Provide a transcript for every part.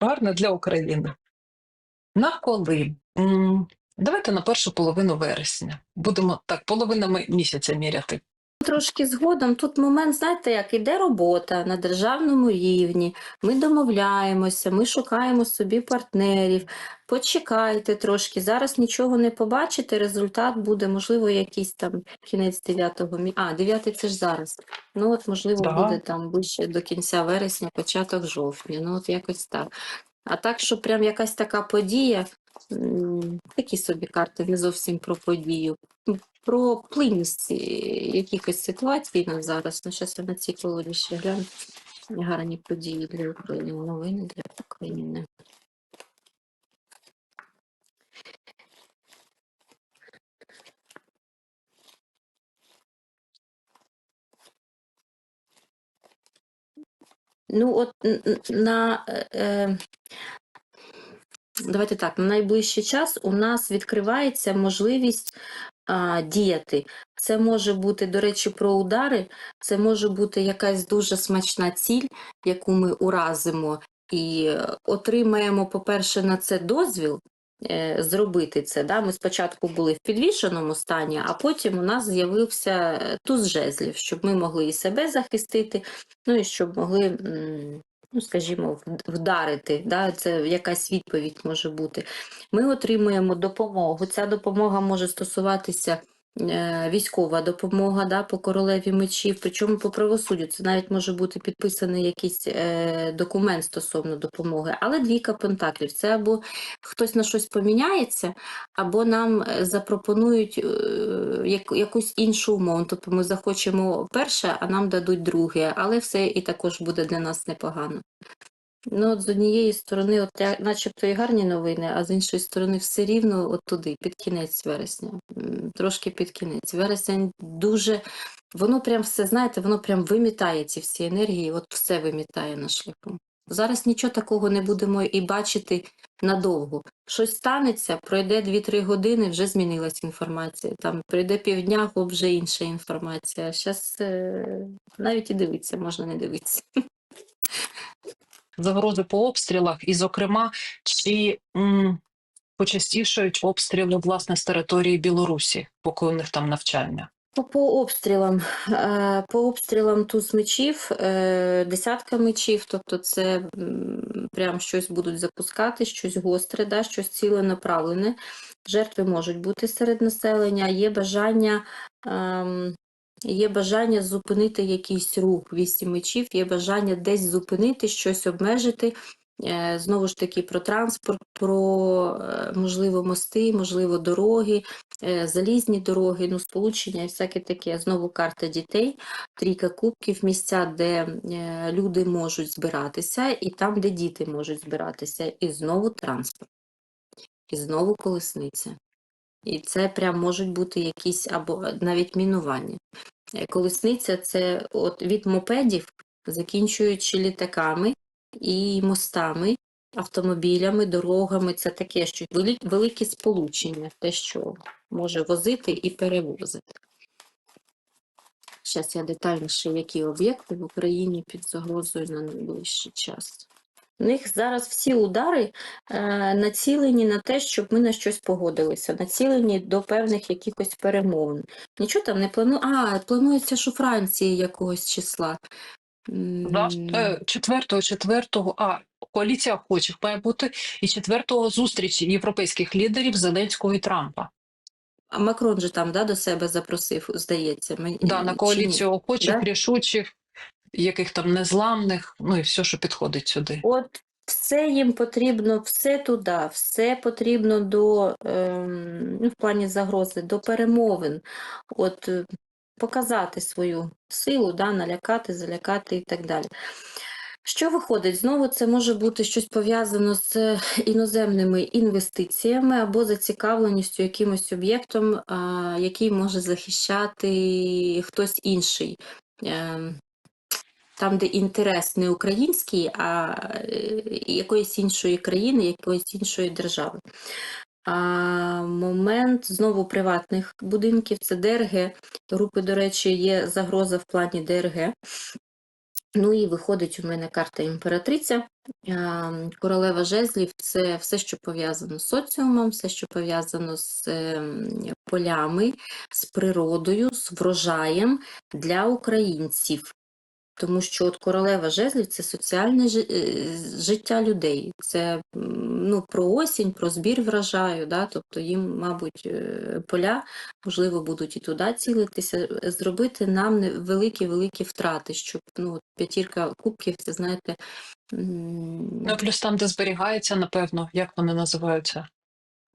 гарне для України. На коли? Давайте на першу половину вересня. Будемо так половинами місяця міряти. Трошки згодом тут момент, знаєте, як іде робота на державному рівні. Ми домовляємося, ми шукаємо собі партнерів. Почекайте трошки. Зараз нічого не побачите. Результат буде, можливо, якийсь там кінець 9-го мі... А, 9 це ж зараз. Ну, от, можливо, Да. буде там ближче до кінця вересня, початок жовтня. Ну, от якось так. А так, що прям якась така подія, такі собі карти, не зовсім про подію про плинність якихось ситуацій на зараз. Ну, зараз я на цій колоді ще гляну. Гарні події для України, новини для України. Ну, от на е, е, давайте так, на найближчий час у нас відкривається можливість діяти. Це може бути, до речі, про удари, це може бути якась дуже смачна ціль, яку ми уразимо, і отримаємо, по-перше, на це дозвіл. е, Зробити це. Да? Ми спочатку були в підвішеному стані, а потім у нас з'явився туз жезлів, щоб ми могли і себе захистити, ну і щоб могли, ну, скажімо, вдарити. Да? Це якась відповідь може бути. Ми отримуємо допомогу. Ця допомога може стосуватися військова допомога да, по королеві мечів, причому по правосуддю. Це навіть може бути підписаний якийсь е, документ стосовно допомоги. Але двійка пентаклів це або хтось на щось поміняється, або нам е, запропонують е, як, якусь іншу умову. Тобто ми захочемо перше, а нам дадуть друге, але все і також буде для нас непогано. Ну, от з однієї сторони, от начебто і гарні новини, а з іншої сторони, все рівно от туди, під кінець вересня. Трошки під кінець. Вересень дуже, воно прям все, знаєте, воно прям вимітає ці всі енергії, от все вимітає на шляху. Зараз нічого такого не будемо і бачити надовго. Щось станеться, пройде 2-3 години, вже змінилась інформація. Там пройде півдня, хоп, вже інша інформація. Зараз навіть і дивитися, можна не дивитися. Загрози по обстрілах, і, зокрема, чи м, обстріли власне з території Білорусі, поки у них там навчання. По, по обстрілам, е, по обстрілам туз мечів, е, десятка мечів, тобто це прям щось будуть запускати, щось гостре, да, щось ціленаправлене. Жертви можуть бути серед населення, є бажання, ем, є бажання зупинити якийсь рух вісім мечів, є бажання десь зупинити, щось обмежити. Е, Знову ж таки, про транспорт, про е, можливо мости, можливо, дороги, е, залізні дороги, ну, сполучення і всяке таке. Знову карта дітей, трійка кубків, місця, де люди можуть збиратися, і там, де діти можуть збиратися, і знову транспорт, і знову колесниця. І це прям можуть бути якісь або навіть мінування. Е, Колесниця це от від мопедів, закінчуючи літаками і мостами, автомобілями, дорогами. Це таке, що вели- великі сполучення, те, що може возити і перевозити. Зараз я детальніше, які об'єкти в Україні під загрозою на найближчий час. У них зараз всі удари е, націлені на те, щоб ми на щось погодилися, націлені до певних якихось перемовин. Нічого там не планує. А, планується, що Франції якогось числа. Завтра, четвертого, четвертого, а коаліція охочих має бути і четвертого зустрічі європейських лідерів Зеленського і Трампа. А Макрон же там да, до себе запросив, здається. Мені, Да, на коаліцію охочих, Да? рішучих, яких там незламних, ну і все, що підходить сюди. От все їм потрібно, все туди, все потрібно до ем, ну, в плані загрози, до перемовин. От е, показати свою силу, да, налякати, залякати і так далі. Що виходить? Знову це може бути щось пов'язано з іноземними інвестиціями або зацікавленістю якимось об'єктом, який може захищати хтось інший. Там, де інтерес не український, а е, якоїсь іншої країни, якоїсь іншої держави. А момент знову приватних будинків це ДРГ. Групи, до речі, є загроза в плані ДРГ. Ну і виходить у мене карта імператриця. Королева жезлів це все, що пов'язано з соціумом, все, що пов'язано з ем, полями, з природою, з врожаєм для українців. Тому що от королева жезлів це соціальне е, життя людей. Це ну, про осінь, про збір врожаю. Да? Тобто їм, мабуть, е, поля, можливо, будуть і туди цілитися, е, зробити нам великі-великі втрати, щоб ну, п'ятірка кубків, це знаєте. Ну, плюс там, де зберігається, напевно, як вони називаються?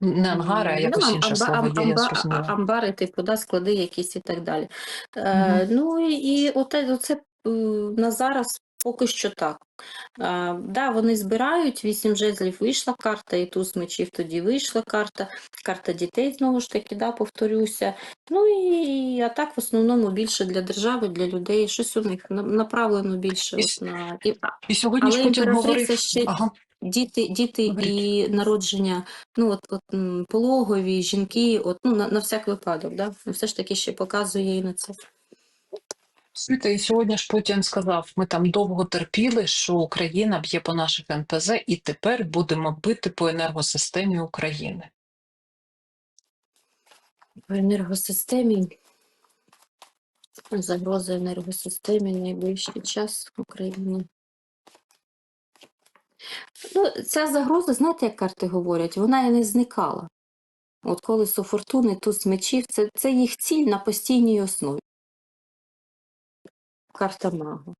Не ангари, а Ну, якось ам- інше амба- слово ам- є, амба-. Амбари, типу, да, склади якісь і так далі. Е, ну і, оце е, на зараз поки що так. Е, да, вони збирають, вісім жезлів вийшла карта, і туз мечів тоді вийшла карта, карта дітей знову ж таки, да, повторюся. Ну і а так в основному більше для держави, для людей, щось у них направлено більше І на і, І сьогодні але Путін говорив. ще Ага. Діти, діти і народження, ну от, от пологові, жінки, от ну на, на всяк випадок, да? все ж таки ще показує і на це. І сьогодні ж Путін сказав, ми там довго терпіли, що Україна б'є по наших НПЗ, і тепер будемо бити по енергосистемі України. В енергосистемі загроза енергосистемі найближчий час України. Ну, ця загроза, знаєте, як карти говорять, вона і не зникала. От колесо фортуни, туз мечів, це, це їх ціль на постійній основі. Карта магу.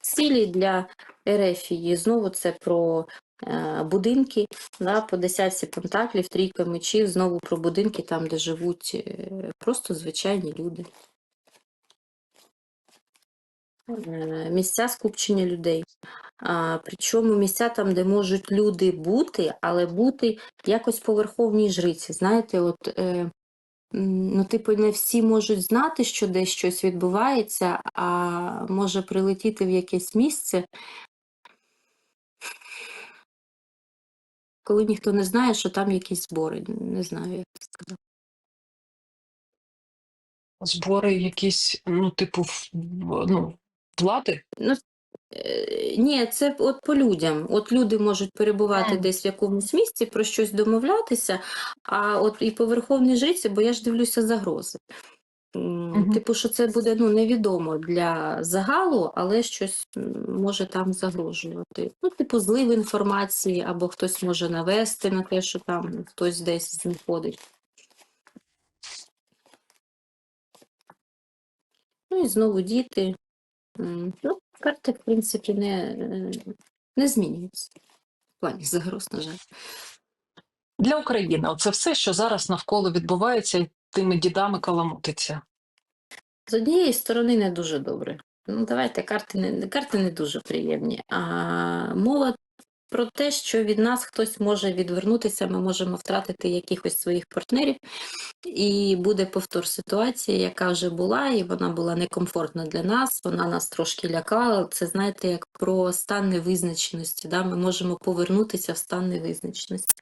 Цілі для Ерефії знову це про е, будинки, да, по десятці пентаклів, трійка мечів, знову про будинки, там, де живуть е, просто звичайні люди. Е, Місця скупчення людей. Причому місця там, де можуть люди бути, але бути якось по верховній жриці. Знаєте, от, ну, типу, не всі можуть знати, що десь щось відбувається, а може прилетіти в якесь місце, коли ніхто не знає, що там якісь збори. Не знаю, як це сказати. Збори якісь, ну, типу, ну, влади. Ну, ні, це от по людям. От люди можуть перебувати десь в якомусь місці, про щось домовлятися, а от і по верховній жриці, бо я ж дивлюся загрози. Мгм. Типу, що це буде ну, невідомо для загалу, але щось може там загрожувати. Ну, типу, злив інформації, або хтось може навести на те, що там хтось десь знаходить. Ну і знову діти. Ну, карти, в принципі, не, не змінюються. В плані загроз, на жаль. Для України це все, що зараз навколо відбувається, і тими дідами каламутиться. З однієї сторони не дуже добре. Ну, давайте карти не, карти не дуже приємні. А мова про те, що від нас хтось може відвернутися, ми можемо втратити якихось своїх партнерів, і буде повтор ситуації, яка вже була, і вона була некомфортна для нас, вона нас трошки лякала. Це знаєте, як про стан невизначеності. Да? Ми можемо повернутися в стан невизначеності.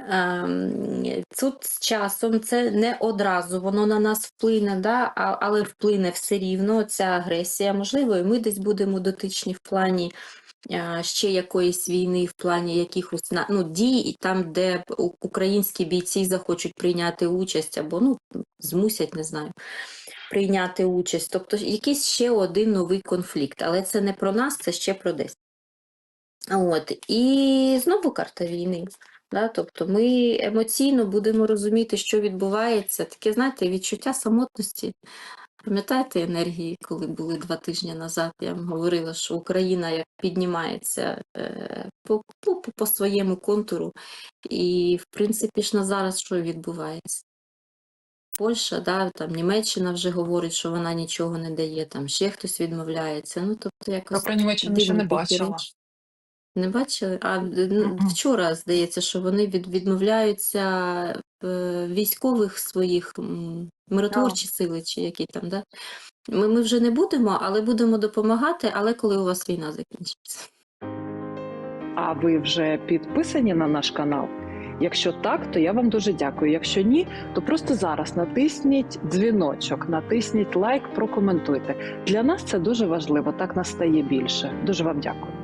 Ем, Тут з часом це не одразу воно на нас вплине, да? але вплине все рівно ця агресія. Можливо, і ми десь будемо дотичні в плані ще якоїсь війни, в плані якихось ну, дій, там, де українські бійці захочуть прийняти участь, або ну, змусять, не знаю, прийняти участь. Тобто якийсь ще один новий конфлікт. Але це не про нас, це ще про десь. От. І знову карта війни. Да? Тобто ми емоційно будемо розуміти, що відбувається. Таке, знаєте, відчуття самотності. Пам'ятаєте енергії, коли були два тижні назад, я вам говорила, що Україна як піднімається е, по, по, по- по своєму контуру, і в принципі ж на зараз що відбувається? Польща, да, там Німеччина вже говорить, що вона нічого не дає, там ще хтось відмовляється. Ну, тобто Я якось про Німеччину ще не бачила. Не бачили? А ну, вчора здається, що вони від, відмовляються е, військових своїх миротворчі сили, чи які там, да? Ми, ми вже не будемо, але будемо допомагати, але коли у вас війна закінчиться. А ви вже підписані на наш канал? Якщо так, то я вам дуже дякую. Якщо ні, то просто зараз натисніть дзвіночок, натисніть лайк, прокоментуйте. Для нас це дуже важливо. Так нас стає більше. Дуже вам дякую.